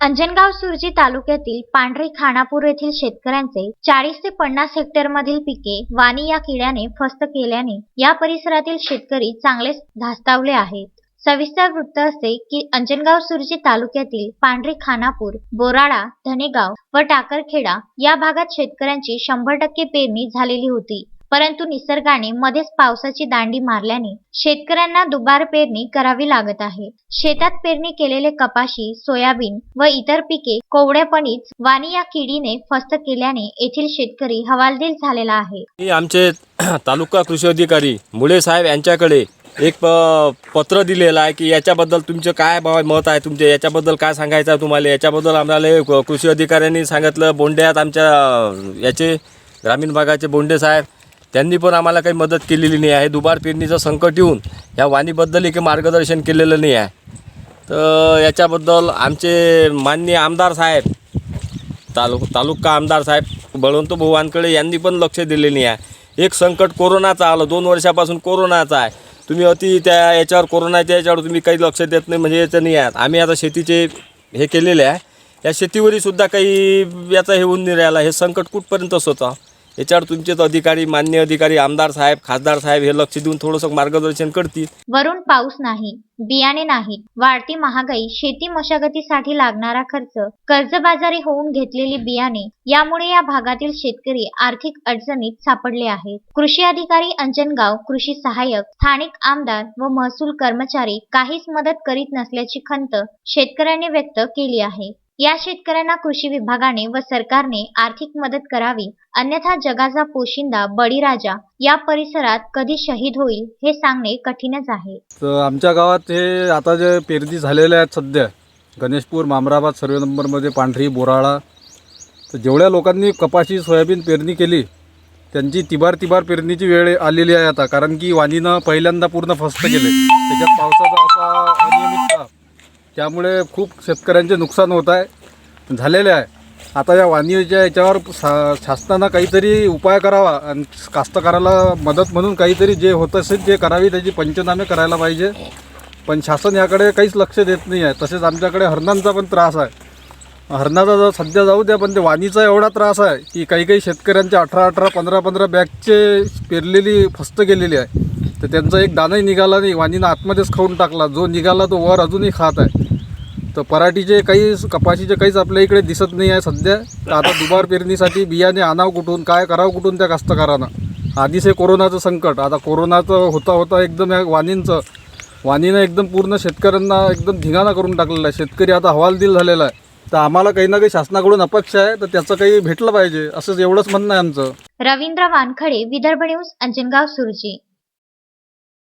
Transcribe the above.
अंजनगाव सुरजी तालुक्यातील पांढरी खानापूर येथील शेतकऱ्यांचे चाळीस ते पन्नास हेक्टर मधील पिके वाणी या किड्याने फस्त केल्याने या परिसरातील शेतकरी चांगलेच धास्तावले आहेत. सविस्तर वृत्त असे की अंजनगाव सुरजी तालुक्यातील पांढरी खानापूर बोराळा धनेगाव व टाकरखेडा या भागात शेतकऱ्यांची शंभर टक्के पेरणी झालेली होती. परंतु निसर्गाने मध्येच पावसाची दांडी मारल्याने शेतकऱ्यांना दुबार पेरणी करावी लागत आहे. शेतात पेरणी केलेले कपाशी सोयाबीन व इतर पिके कोवड्यापणीच वाणी या किडीने फस्त केल्याने येथील शेतकरी हवालदिल झालेला आहे. मी आमचे तालुका कृषी अधिकारी मुळे साहेब यांच्याकडे एक पत्र दिलेलं आहे की याच्याबद्दल तुमचं काय बाबा मत आहे तुमचे? याच्याबद्दल काय सांगायचं आहे तुम्हाला? याच्याबद्दल आम्हाला कृषी अधिकाऱ्यांनी सांगितलं. बोंड्यात आमच्या याचे ग्रामीण भागाचे बोंडे साहेब. त्यांनी पण आम्हाला काही मदत केलेली नाही आहे. दुबार पेरणीचं संकट येऊन या वाणीबद्दल काही मार्गदर्शन केलेलं नाही आहे. तर याच्याबद्दल आमचे माननीय आमदार साहेब तालुक तालुका आमदार साहेब बळवंत भाऊ वानकडे यांनी पण लक्ष दिले नाही आहे. एक संकट कोरोनाचं आलं. दोन वर्षापासून कोरोनाचं आहे. तुम्ही अति त्या याच्यावर कोरोनाच्या याच्यावर तुम्ही काही लक्ष देत नाही म्हणजे याचं नाही आहे. आम्ही आता शेतीचे हे केलेले आहे. या शेतीवरही सुद्धा काही याचा हे होऊन नाही राहिला. हे संकट कुठपर्यंत होतं याच्यावर तुमचेच अधिकारी मान्य अधिकारी आमदार साहेब खासदार साहेब हे लक्ष देऊन थोडंसं मार्गदर्शन करतील. वरून पाऊस नाही बियाणे नाही वाढती महागाई शेती मशागतीसाठी लागणारा खर्च कर्जबाजारी होऊन घेतलेली बियाणे यामुळे या भागातील शेतकरी आर्थिक अडचणीत सापडले आहेत. कृषी अधिकारी अंजनगाव कृषी सहाय्यक स्थानिक आमदार व महसूल कर्मचारी काहीच मदत करीत नसल्याची खंत शेतकऱ्यांनी व्यक्त केली आहे. या शेतकऱ्यांना कृषी विभागाने व सरकारने आर्थिक मदत करावी अन्यथा जगाचा पोशिंदा बळीराजा या परिसरात कधी शहीद होईल हे सांगणे कठीणच आहे. तर आमच्या गावात हे आता जे पेरणी झालेल्या आहेत सध्या गणेशपूर मामराबाद सर्वे नंबरमध्ये पांढरी बोराळा तर जेवढ्या लोकांनी कपाशी सोयाबीन पेरणी केली त्यांची तिबार तिबार पेरणीची वेळ आलेली आहे आता कारण की वाणीनं पहिल्यांदा पूर्ण फस्त केले. त्याच्यात पावसाचा असा अनियमितता त्यामुळे खूप शेतकऱ्यांचे नुकसान होत आहे झालेले आहे. आता या वाणीच्या याच्यावर सा शासनानं काहीतरी उपाय करावा आणि कास्तकाराला मदत म्हणून काहीतरी जे होत असेल ते करावी त्याची पंचनामे करायला पाहिजे. पण शासन याकडे काहीच लक्ष देत नाही आहे. तसेच आमच्याकडे हरणांचा पण त्रास आहे. हरणाचा जर सध्या जाऊ द्या पण ते वाणीचा एवढा त्रास आहे की काही काही शेतकऱ्यांच्या अठरा अठरा पंधरा पंधरा बॅगचे पेरलेली फस्त गेलेली आहे. तर त्यांचा एक दाणाही निघाला नाही. वाणीनं आतमध्येच खाऊन टाकला. जो निघाला तो वर अजूनही खात आहे. तर पराठीचे काही कपाशीचे काहीच आपल्या इकडे दिसत नाही आहे सध्या. तर आता दुबार पेरणीसाठी बियाणे आणावं कुठून काय करावं कुठून त्या कास्तकारानं? आधीच हे कोरोनाचं संकट. आता कोरोनाचं होता होता एकदम या वाणींचं वाणीनं एकदम पूर्ण शेतकऱ्यांना एकदम धिंगाणा करून टाकलेला आहे. शेतकरी आता हवालदिल झालेला आहे. तर आम्हाला काही ना काही शासनाकडून अपेक्षा आहे तर त्याचं काही भेटलं पाहिजे. असंच एवढंच म्हणणं आहे आमचं. रवींद्र वानखडे विदर्भ न्यूज अंजनगाव सुरजी.